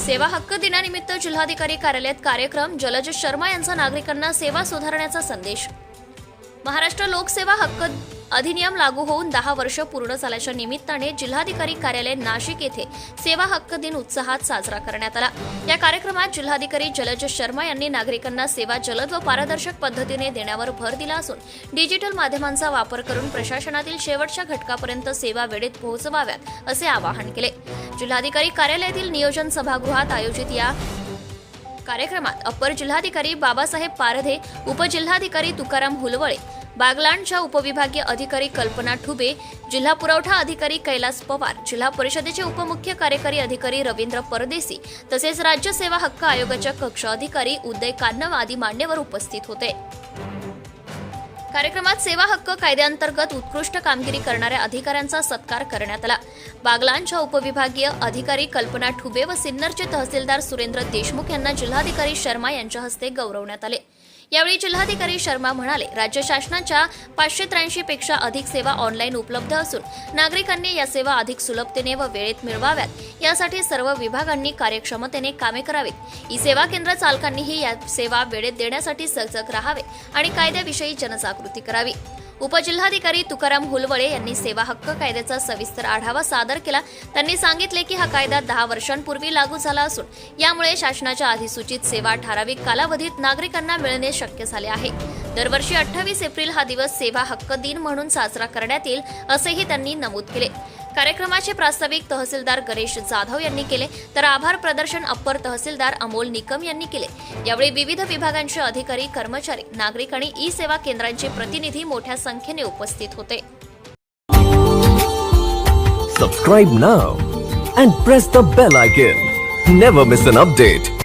सेवा हक्क दिनानिमित्त जिल्हाधिकारी कार्यालयात कार्यक्रम जलज शर्मा यांचा नागरिकांना सेवा सुधारण्याचा संदेश. महाराष्ट्र लोकसेवा हक्क अधिनियम लागू होऊन दहा वर्ष पूर्ण झाल्याच्या निमित्ताने जिल्हाधिकारी कार्यालय नाशिक येथे सेवा हक्क दिन उत्साहात साजरा करण्यात आला. या कार्यक्रमात जिल्हाधिकारी जलज शर्मा यांनी नागरिकांना सेवा जलद व पारदर्शक पद्धतीने देण्यावर भर दिला असून डिजिटल माध्यमांचा वापर करून प्रशासनातील शेवटच्या घटकापर्यंत सेवा वेळेत पोहोचवाव्यात असे आवाहन केले. जिल्हाधिकारी कार्यालयातील नियोजन सभागृहात आयोजित या कार्यक्रमात अप्पर जिल्हाधिकारी बाबासाहेब पारधे उपजिल्हाधिकारी तुकाराम हुलवळे बागलाणच्या उपविभागीय अधिकारी कल्पना ठुबे जिल्हा पुरवठा अधिकारी कैलास पवार जिल्हा परिषदेचे उपमुख्य कार्यकारी अधिकारी रवींद्र परदेसी तसेच राज्य सेवा हक्क आयोगाच्या कक्ष अधिकारी उदय कान्नव आदी मान्यवर उपस्थित होते. कार्यक्रमात सेवा हक्क कायद्याअंतर्गत उत्कृष्ट कामगिरी करणाऱ्या अधिकाऱ्यांचा सत्कार करण्यात आला. बागलांच्या उपविभागीय अधिकारी कल्पना ठुबे व सिन्नरचे तहसीलदार सुरेंद्र देशमुख यांना जिल्हाधिकारी शर्मा यांच्या हस्ते गौरवण्यात आले. यावेळी जिल्हाधिकारी शर्मा म्हणाले राज्य शासनाच्या पाचशे त्र्याऐंशी पेक्षा अधिक सेवा ऑनलाईन उपलब्ध असून नागरिकांनी या सेवा अधिक सुलभतेने व वेळेत मिळवाव्यात. यासाठी सर्व विभागांनी कार्यक्षमतेने कामे करावीत. ई सेवा केंद्र चालकांनीही या सेवा वेळेत देण्यासाठी सजग राहावे आणि कायद्याविषयी जनजागृती करावी. उपजिल्हाधिकारी तुकाराम हुलवळे यांनी सेवा हक्क कायद्याचा सविस्तर आढावा सादर केला. त्यांनी सांगितले की हा कायदा दहा वर्षांपूर्वी लागू झाला असून यामुळे शासनाच्या अधिसूचित सेवा ठराविक कालावधीत नागरिकांना मिळणे शक्य झाले आहे. दरवर्षी अठ्ठावीस एप्रिल हा दिवस सेवा हक्क दिन म्हणून साजरा करण्यात येईल असेही त्यांनी नमूद केले. कार्यक्रमाचे प्रास्ताविक तहसीलदार गणेश जाधव यांनी केले तर आभार प्रदर्शन अप्पर तहसीलदार अमोल निकम यांनी केले यावेळी विविध विभागांचे अधिकारी कर्मचारी नागरिक आणि ई सेवा केंद्रांचे प्रतिनिधी मोठ्या संख्येने उपस्थित होते Subscribe now and press the bell icon. Never miss an update.